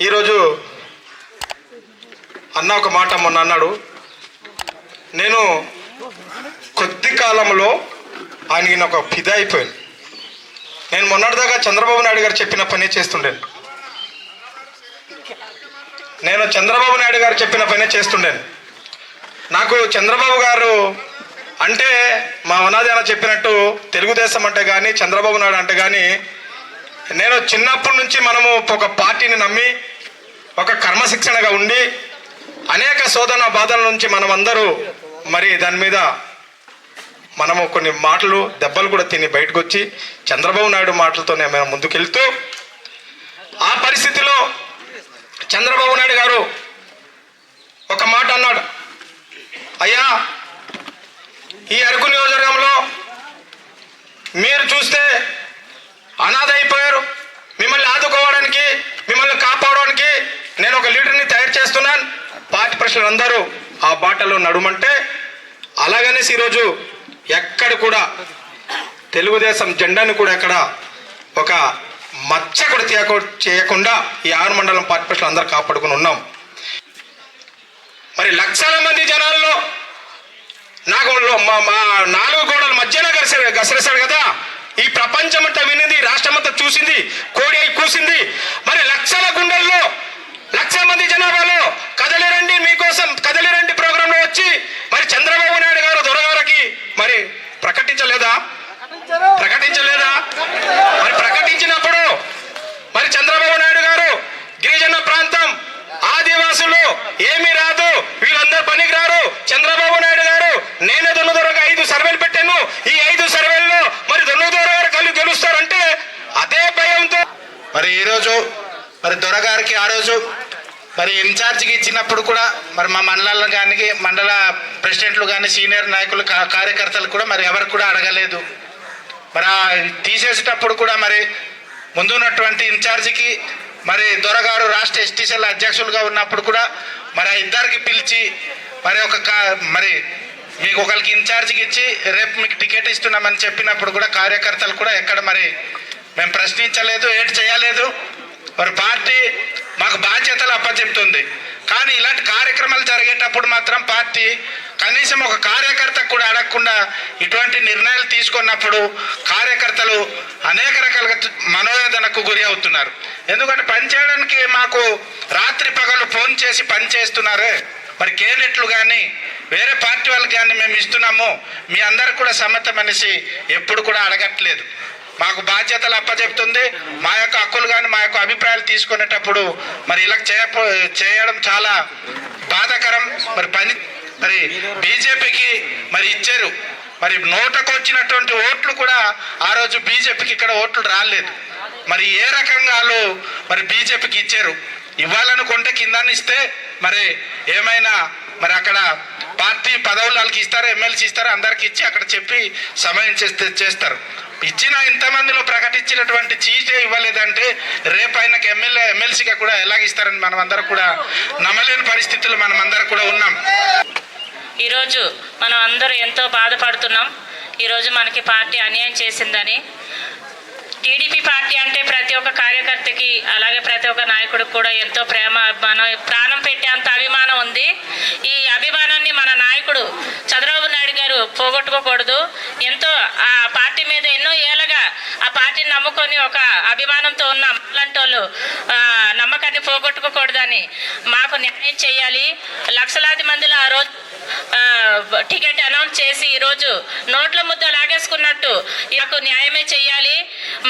ఈరోజు అన్న ఒక మాట మొన్న అన్నాడు. నేను కొద్ది కాలంలో ఆయనకి నాకు ఒక ఫిదా అయిపోయాను నేను మొన్నటిదాకా చంద్రబాబు నాయుడు గారు చెప్పిన పనే చేస్తుండేను. నేను చంద్రబాబు నాయుడు గారు చెప్పిన పనే చేస్తుండేను. నాకు చంద్రబాబు గారు అంటే మా అనాది అన్న చెప్పినట్టు తెలుగుదేశం అంటే కానీ చంద్రబాబు నాయుడు అంటే కానీ నేను చిన్నప్పటి నుంచి మనము ఒక పార్టీని నమ్మి ఒక కర్మశిక్షణగా ఉండి అనేక శోధన బాధల నుంచి మనం అందరూ మరి దాని మీద మనము కొన్ని మాటలు దెబ్బలు కూడా తిని బయటకు వచ్చి చంద్రబాబు నాయుడు మాటలతోనే మేము ముందుకెళ్తూ ఆ పరిస్థితిలో చంద్రబాబు నాయుడు గారు ఒక మాట అన్నాడు. అయ్యా ఈ అరకు నియోజకవర్గంలో మీరు చూస్తే అనాథ అయిపోయారు మిమ్మల్ని ఆదుకోవడానికి మిమ్మల్ని కాపాడడానికి నేను ఒక లీడర్ని తయారు చేస్తున్నాను. పార్టీ ప్రశ్నలు అందరూ ఆ బాటలో నడుమంటే అలాగనేసి ఈరోజు ఎక్కడ కూడా తెలుగుదేశం జెండాను కూడా ఎక్కడ ఒక మచ్చ కూడా తీయక చేయకుండా ఈ ఆరు మండలం పార్టీ ప్రశ్నలు అందరూ కాపాడుకుని ఉన్నాం. మరి లక్షల మంది జనాల్లో నాకు మా మా నాలుగు గోడల మధ్యన గసరేశాడు కదా. ఈ ప్రపంచం అంతా వినింది రాష్ట్రం అంతా చూసింది కోడి అయి కూసింది. మరి లక్షల గుండెల్లో లక్ష మంది జనాభాలో కదలిరండి మీకోసం కదలిరండి ప్రోగ్రాంలో వచ్చి. మరి చంద్రబాబు నాయుడు గారు దొరగారికి మరి ప్రకటించలేదా? ప్రకటించలేదా? మరి ప్రకటించినప్పుడు మరి చంద్రబాబు నాయుడు గారు గిరిజన ప్రాంతం ఆదివాసులు ఏమీ రాదు వీళ్ళందరూ పనికి రారు చంద్రబాబు నాయుడు గారు నేనే దొన్నదొరగా ఐదు సర్వేలు పెట్టాను. ఈ ఐదు సర్వే గారు అదే భయంతో. మరి ఈరోజు మరి దొరగారికి ఆ రోజు మరి ఇన్ఛార్జికి ఇచ్చినప్పుడు కూడా మరి మా మండలాల్లో కానీ మండల ప్రెసిడెంట్లు కానీ సీనియర్ నాయకులు కా- కార్యకర్తలు కూడా మరి ఎవరు కూడా అడగలేదు. మరి ఆ తీసేసేటప్పుడు కూడా మరి ముందున్నటువంటి ఇన్ఛార్జికి మరి దొరగారు రాష్ట్ర ఎస్టీసీల అధ్యక్షులుగా ఉన్నప్పుడు కూడా మరి ఆ ఇద్దరికి పిలిచి మరి ఒక కా- మరి మీకు ఒకరికి ఇన్ఛార్జ్కి ఇచ్చి రేపు మీకు టికెట్ ఇస్తున్నామని చెప్పినప్పుడు కూడా కార్యకర్తలు కూడా ఎక్కడ మరి మేము ప్రశ్నించలేదు ఏటి చేయలేదు. మరి పార్టీ మాకు బాధ్యతలు అప్పచెప్తుంది. కానీ ఇలాంటి కార్యక్రమాలు జరిగేటప్పుడు మాత్రం పార్టీ కనీసం ఒక కార్యకర్త కూడా అడగకుండా ఇటువంటి నిర్ణయాలు తీసుకున్నప్పుడు కార్యకర్తలు అనేక రకాలుగా మనోవేదనకు గురి అవుతున్నారు. ఎందుకంటే పని చేయడానికి మాకు రాత్రి పగలు ఫోన్ చేసి పని చేస్తున్నారే. మరి కేనెట్లు కానీ వేరే పార్టీ వాళ్ళకి కానీ మేము ఇస్తున్నాము. మీ అందరికి కూడా సమ్మతం అనేసి ఎప్పుడు కూడా అడగట్లేదు. మాకు బాధ్యతలు అప్పచెప్తుంది మా యొక్క హక్కులు కానీ మా యొక్క అభిప్రాయాలు తీసుకునేటప్పుడు మరి ఇలా చేయ చేయడం చాలా బాధాకరం. మరి పని మరి బీజేపీకి మరి ఇచ్చారు. మరి నోటకు వచ్చినటువంటి ఓట్లు కూడా ఆ రోజు బీజేపీకి ఇక్కడ ఓట్లు రాలేదు. మరి ఏ రకంగా వాళ్ళు మరి బీజేపీకి ఇచ్చారు? ఇవ్వాలనుకుంటే కింద ఇస్తే మరి ఏమైనా మరి అక్కడ పార్టీ పదవులు వాళ్ళకి ఇస్తారు ఎమ్మెల్సీ ఇస్తారు అందరికి ఇచ్చి అక్కడ చెప్పి సమయం చేస్తే చేస్తారు. ఇచ్చిన ఇంతమందిలో ప్రకటించినటువంటి చీజే ఇవ్వలేదంటే రేపు ఆయనకు ఎమ్మెల్యే ఎమ్మెల్సీగా కూడా ఎలాగ ఇస్తారని మనం అందరం కూడా నమ్మలేని పరిస్థితులు మనం అందరం కూడా ఉన్నాం. ఈరోజు మనం అందరూ ఎంతో బాధపడుతున్నాం. ఈరోజు మనకి పార్టీ అన్యాయం చేసిందని టీడీపీ పార్టీ అంటే ప్రతి ఒక్క కార్యకర్తకి అలాగే ప్రతి ఒక్క నాయకుడికి కూడా ఎంతో ప్రేమ అభిమానం ప్రాణం పెట్టే అంత అభిమానం ఉంది. ఈ అభిమానాన్ని మన నాయకుడు చంద్రబాబు నాయుడు గారు పోగొట్టుకోకూడదు. ఎంతో ఆ పార్టీ మీద ఎన్నో ఏళ్ళగా ఆ పార్టీని నమ్ముకొని ఒక అభిమానంతో ఉన్న అలాంటి వాళ్ళు నమ్మకాన్ని పోగొట్టుకోకూడదని. మాకు న్యాయం చేయాలి. లక్షలాది మందిలో ఆ రోజు టికెట్ అనౌన్స్ చేసి ఈరోజు నోట్ల ముద్ద లాగేసుకున్నట్టు మాకు న్యాయమే చేయాలి.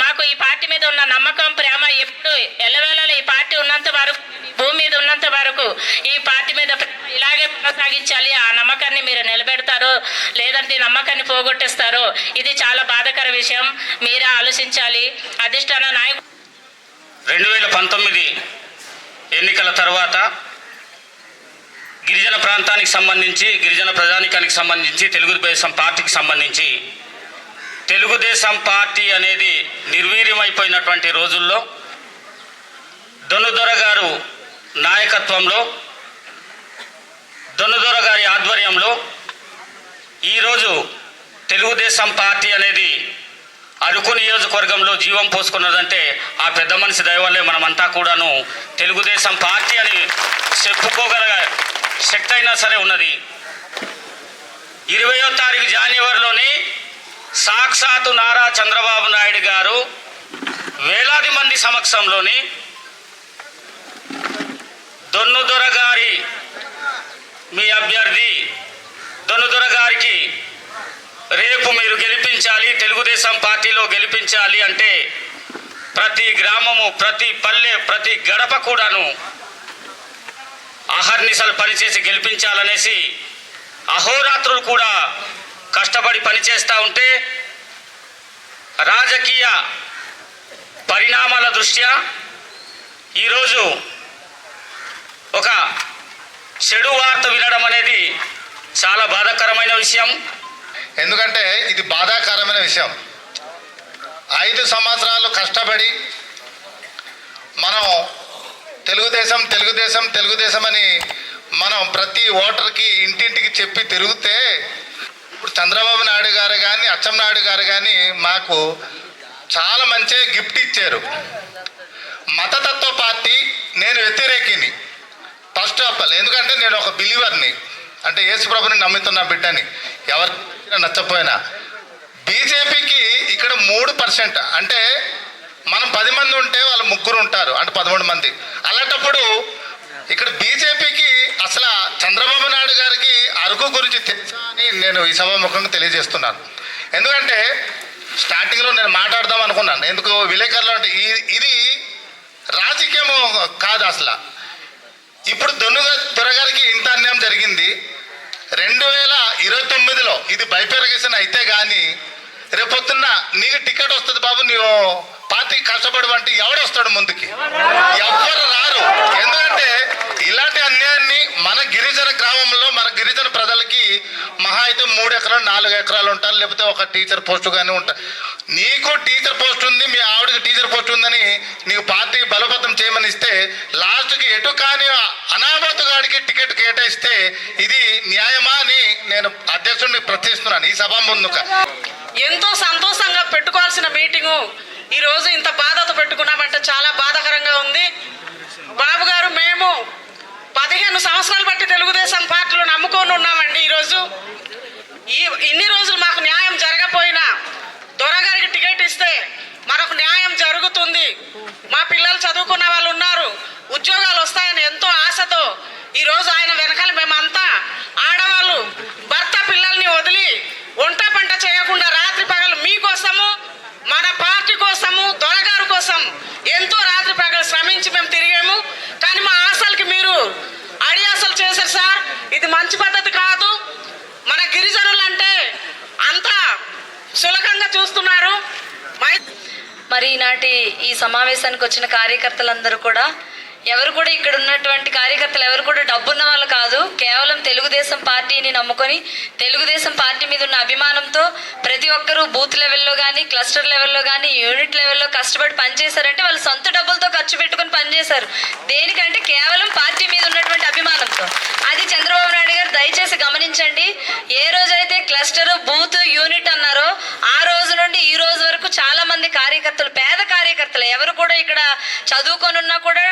మాకు ఈ పార్టీ మీద ఉన్న నమ్మకం ప్రేమ ఎప్పుడు ఎల్లవేళలో ఈ పార్టీ ఉన్నంత వరకు భూమి మీద ఉన్నంత వరకు ఈ పార్టీ మీద ప్రేమ ఇలాగే కొనసాగించాలి. ఆ నమ్మకాన్ని మీరు నిలబెడతారో లేదంటే ఈ నమ్మకాన్ని పోగొట్టేస్తారో ఇది చాలా బాధాకర విషయం. మీరే ఆలోచించాలి. అధిష్టాన నాయకుడు రెండు వేల పంతొమ్మిది ఎన్నికల తర్వాత గిరిజన ప్రాంతానికి సంబంధించి గిరిజన ప్రజానికానికి సంబంధించి తెలుగుదేశం పార్టీకి సంబంధించి తెలుగుదేశం పార్టీ అనేది నిర్వీర్యమైపోయినటువంటి రోజుల్లో దొన్నుదొర గారు నాయకత్వంలో దొన్నుదొర గారి ఆధ్వర్యంలో ఈరోజు తెలుగుదేశం పార్టీ అనేది అరకు నియోజకవర్గంలో జీవం పోసుకున్నదంటే ఆ పెద్ద మనిషి దైవాలే మనమంతా కూడాను తెలుగుదేశం పార్టీ అని చెప్పుకోగల శక్తి అయినా సరే ఉన్నది. ఇరవయో తారీఖు జనవరిలోని సాక్షాత్తు నారా చంద్రబాబు నాయుడు గారు వేలాది మంది సమక్షంలోని దొన్నుదొర గారి మీ అభ్యర్థి దొన్నుదొర గారికి రేపు మీరు గెలిపించాలి తెలుగుదేశం పార్టీలో గెలిపించాలి అంటే ప్రతి గ్రామము ప్రతి పల్లె ప్రతి గడప కూడాను అహర్నిశలు పనిచేసి గెలిపించాలనేసి అహోరాత్రులు కూడా కష్టపడి పనిచేస్తూ ఉంటే రాజకీయ పరిణామాల దృష్ట్యా ఈరోజు ఒక చెడు వార్త వినడం అనేది చాలా బాధాకరమైన విషయం. ఎందుకంటే ఇది బాధాకరమైన విషయం. ఐదు సంవత్సరాలు కష్టపడి మనం తెలుగుదేశం తెలుగుదేశం తెలుగుదేశం అని మనం ప్రతి ఓటర్కి ఇంటింటికి చెప్పి తిరిగితే ఇప్పుడు చంద్రబాబు నాయుడు గారు కానీ అచ్చెన్నాయుడు గారు కానీ మాకు చాలా మంచి గిఫ్ట్ ఇచ్చారు. మతతత్వ పార్టీ నేను వ్యతిరేకిని. ఫస్ట్ ఆఫ్ ఆల్ ఎందుకంటే నేను ఒక బిలీవర్ని. అంటే యేసుప్రభుని నమ్ముతున్న బిడ్డని. ఎవరికి నచ్చపోయినా. బీజేపీకి ఇక్కడ మూడు పర్సెంట్ అంటే మనం పది మంది ఉంటే వాళ్ళు ముగ్గురు ఉంటారు అంటే పదమూడు మంది. అలాంటప్పుడు ఇక్కడ బీజేపీకి అసలు చంద్రబాబు నాయుడు గారికి అరకు గురించి తెలుసా అని నేను ఈ సభాముఖంగా తెలియజేస్తున్నాను. ఎందుకంటే స్టార్టింగ్లో నేను మాట్లాడదాం అనుకున్నాను. ఎందుకు? విలేకరులు అంటే ఈ- ఇది రాజకీయము కాదు అసలు. ఇప్పుడు దొన్నుగా దొరగారికి ఇంత అన్యాయం జరిగింది. రెండు వేల ఇరవై తొమ్మిదిలో ఇది బైపెరగేషన్ అయితే కానీ రేపొద్దున్న నీకు టికెట్ వస్తుంది బాబు నీవు పార్టీ కష్టపడు అంటే ఎవడొస్తాడు ముందుకి? ఎవ్వరు రారు. ఎందుకంటే ఇలాంటి అన్యాయాన్ని మన గిరిజన గ్రామంలో మన గిరిజన ప్రజలకి మహా అయితే మూడు ఎకరాలు నాలుగు ఎకరాలు ఉంటారు. లేకపోతే ఒక టీచర్ పోస్ట్ కానీ ఉంటారు నీకు టీచర్ పోస్ట్ ఉంది మీ ఆవిడకి టీచర్ పోస్ట్ ఉందని నీకు పార్టీ బలోపేతం చేయమని ఇస్తే లాస్ట్కి ఎటు కాని అనామతుగాడికి టికెట్ కేటాయిస్తే ఇది న్యాయమా అని నేను అధ్యక్షుడిని ప్రశ్నిస్తున్నాను ఈ సభ ముందుక. ఎంతో సంతోషంగా పెట్టుకోవాల్సిన మీటింగు ఈ రోజు ఇంత బాధతో పెట్టుకున్నామంటే చాలా బాధాకరంగా ఉంది. బాబు గారు మేము పదిహేను సంవత్సరాలు బట్టి తెలుగుదేశం పార్టీలో నమ్ముకొని ఉన్నామండి ఈరోజు. ఈ ఇన్ని రోజులు మాకు న్యాయం జరగపోయినా దొరగారికి టికెట్ ఇస్తే మనకు న్యాయం జరుగుతుంది మా పిల్లలు చదువుకున్న వాళ్ళు ఉన్నారు ఉద్యోగాలు వస్తాయని ఎంతో ఆశతో ఈ రోజు ఆయన వెనకాల మేమంతా ఆడవాళ్ళు భర్త పిల్లల్ని వదిలి వంట పంట చేయకుండా రాత్రి పగలు మీకోసము మన పార్టీ కోసము దొరగారు కోసం ఎంతో రాత్రి పగలు శ్రమించి మేము తిరిగాము కానీ మా ఆశలకి మీరు అడియాసలు చేశారు సార్ ఇది మంచి పద్ధతి కాదు. మన గిరిజనులు అంటే అంతా సులభంగా చూస్తున్నారు. మరి ఈనాటి ఈ సమావేశానికి వచ్చిన కార్యకర్తలందరూ కూడా ఎవరు కూడా ఇక్కడ ఉన్నటువంటి కార్యకర్తలు ఎవరు కూడా డబ్బున్న వాళ్ళు కాదు. కేవలం తెలుగుదేశం పార్టీని నమ్ముకొని తెలుగుదేశం పార్టీ మీద ఉన్న అభిమానంతో ప్రతి ఒక్కరూ బూత్ లెవెల్లో కానీ క్లస్టర్ లెవెల్లో కానీ యూనిట్ లెవెల్లో కష్టపడి పనిచేశారంటే వాళ్ళు సొంత డబ్బులతో ఖర్చు పెట్టుకొని పనిచేశారు. దేనికంటే కేవలం పార్టీ మీద ఉన్నటువంటి అభిమానంతో. అది చంద్రబాబు నాయుడు గారు దయచేసి గమనించండి. ఏ రోజైతే క్లస్టర్ బూత్ యూనిట్ అన్నారో ఆ రోజు నుండి ఈ రోజు వరకు చాలా మంది కార్యకర్తలు పేద కార్యకర్తలు ఎవరు కూడా ఇక్కడ చదువుకొని ఉన్నా కూడా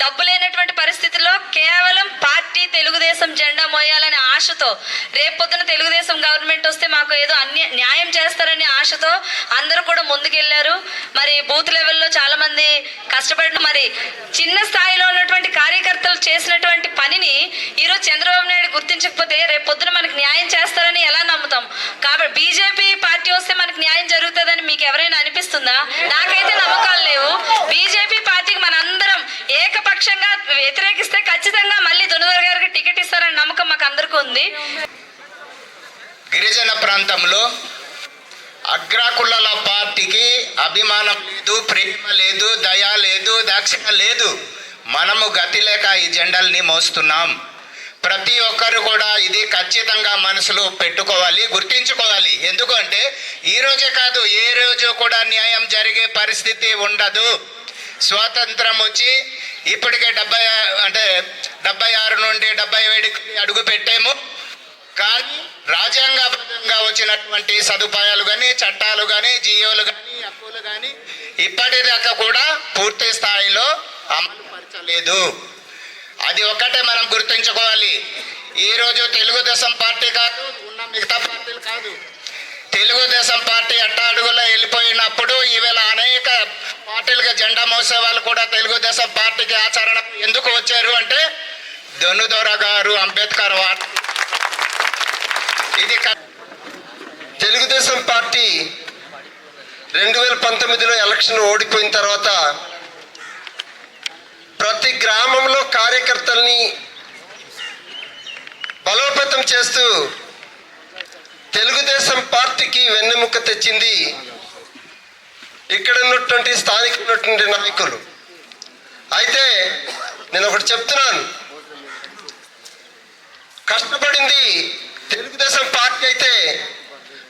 డబ్బు లేనటువంటి పరిస్థితుల్లో కేవలం పార్టీ తెలుగుదేశం జెండా మోయాలనే ఆశతో రేపొద్దున తెలుగుదేశం గవర్నమెంట్ వస్తే మాకు ఏదో అన్య న్యాయం చేస్తారనే ఆశతో అందరూ కూడా ముందుకెళ్ళారు. మరి బూత్ లెవెల్లో చాలా మంది కష్టపడిన మరి చిన్న స్థాయిలో ఉన్నటువంటి కార్యకర్తలు చేసినటువంటి పనిని ఈరోజు చంద్రబాబు నాయుడు గుర్తించకపోతే రేపొద్దున మనకు మనకి న్యాయం చేస్తారని ఎలా నమ్ముతాం? కాబట్టి బీజేపీ పార్టీ వస్తే మనకి న్యాయం జరుగుతుందని మీకు ఎవరైనా అనిపిస్తుందా నాకైతే నమ్మకాలు లేవు బీజేపీ పార్టీకి మనందరం ఏకపక్షంగా వ్యతిరేకిస్తే ఖచ్చితంగా మళ్ళీ దునదర్ గారికి టికెట్ ఇస్తారని నమ్మకం మాకు అందరికీ ఉంది గిరిజన ప్రాంతంలో అగ్రకులాల పార్టీకి అభిమానం లేదు ప్రేమ లేదు దయ లేదు దాక్షిణ లేదు. మనము గతి లేక ఈ జెండాల్ని మోస్తున్నాం. ప్రతి ఒక్కరు కూడా ఇది ఖచ్చితంగా మనసులో పెట్టుకోవాలి గుర్తించుకోవాలి. ఎందుకంటే ఈ రోజే కాదు ఏ రోజు కూడా న్యాయం జరిగే పరిస్థితి ఉండదు. స్వాతంత్రం వచ్చి ఇప్పటికే డెబ్బై అంటే డెబ్బై ఆరు నుండి డెబ్బై ఏడుకి అడుగు పెట్టాము. కానీ రాజ్యాంగబద్ధంగా వచ్చినటువంటి సదుపాయాలు కానీ చట్టాలు కానీ జియోలు కానీ హక్కులు కానీ ఇప్పటిదాకా కూడా పూర్తి స్థాయిలో అమలు పరచలేదు. అది ఒక్కటే మనం గుర్తుంచుకోవాలి. ఈరోజు తెలుగుదేశం పార్టీ కాదు ఉన్న మిగతా పార్టీలు కాదు. తెలుగుదేశం పార్టీ అట్టాడుగులో వెళ్ళిపోయినప్పుడు ఈవేళ అనేక పార్టీలుగా జెండా మోసే వాళ్ళు కూడా తెలుగుదేశం పార్టీకి ఆచరణ ఎందుకు వచ్చారు అంటే దొన్నుదొర గారు అంబేద్కర్ వార్. ఇది తెలుగుదేశం పార్టీ రెండు వేల పంతొమ్మిదిలో ఎలక్షన్ ఓడిపోయిన తర్వాత ప్రతి గ్రామంలో కార్యకర్తల్ని బలోపేతం చేస్తూ తెలుగుదేశం పార్టీకి వెన్నెముక తెచ్చింది ఇక్కడ ఉన్నటువంటి స్థానిక నాయకులు. అయితే నేను ఒకటి చెప్తున్నాను. కష్టపడింది తెలుగుదేశం పార్టీ అయితే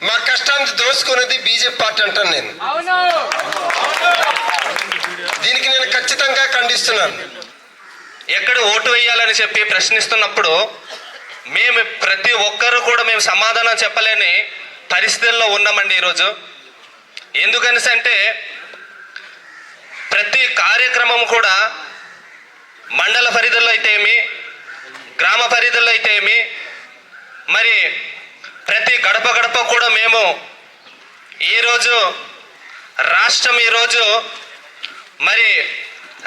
మా కష్టాన్ని దోసుకున్నది బీజేపీ పార్టీ అంటాను నేను. దీనికి నేను ఖచ్చితంగా ఖండిస్తున్నాను. ఎక్కడ ఓటు వేయాలని చెప్పి ప్రశ్నిస్తున్నప్పుడు మేము ప్రతి ఒక్కరు కూడా మేము సమాధానం చెప్పలేని పరిస్థితుల్లో ఉన్నామండి ఈరోజు. ఎందుకనేసి అంటే ప్రతి కార్యక్రమం కూడా మండల పరిధిలో అయితే ఏమి గ్రామ పరిధిలో అయితే ఏమి? మరి ప్రతి గడప గడప కూడా మేము ఈరోజు రాష్ట్రం ఈరోజు మరి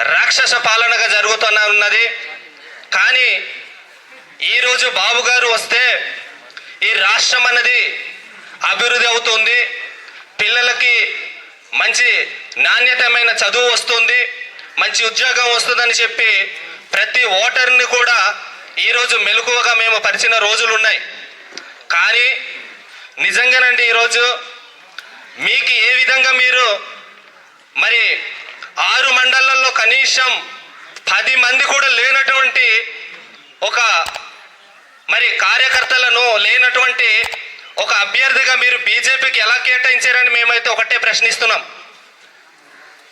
రాక్షస పాలనగా జరుగుతున్న ఉన్నది. కానీ ఈరోజు బాబు గారు వస్తే ఈ రాష్ట్రం అన్నది అభివృద్ధి అవుతుంది. పిల్లలకి మంచి నాణ్యతమైన చదువు వస్తుంది. మంచి ఉద్యోగం వస్తుందని చెప్పి ప్రతి ఓటర్ని కూడా ఈరోజు మెలకువగా మేము పరిచిన రోజులు ఉన్నాయి కానీ నిజంగానండి ఈరోజు మీకు ఏ విధంగా మీరు మరి ఆరు మండలాల్లో కనీసం పది మంది కూడా లేనటువంటి ఒక మరి కార్యకర్తలను లేనటువంటి ఒక అభ్యర్థిగా మీరు బీజేపీకి ఎలా కేటాయించారని మేమైతే ఒకటే ప్రశ్నిస్తున్నాం.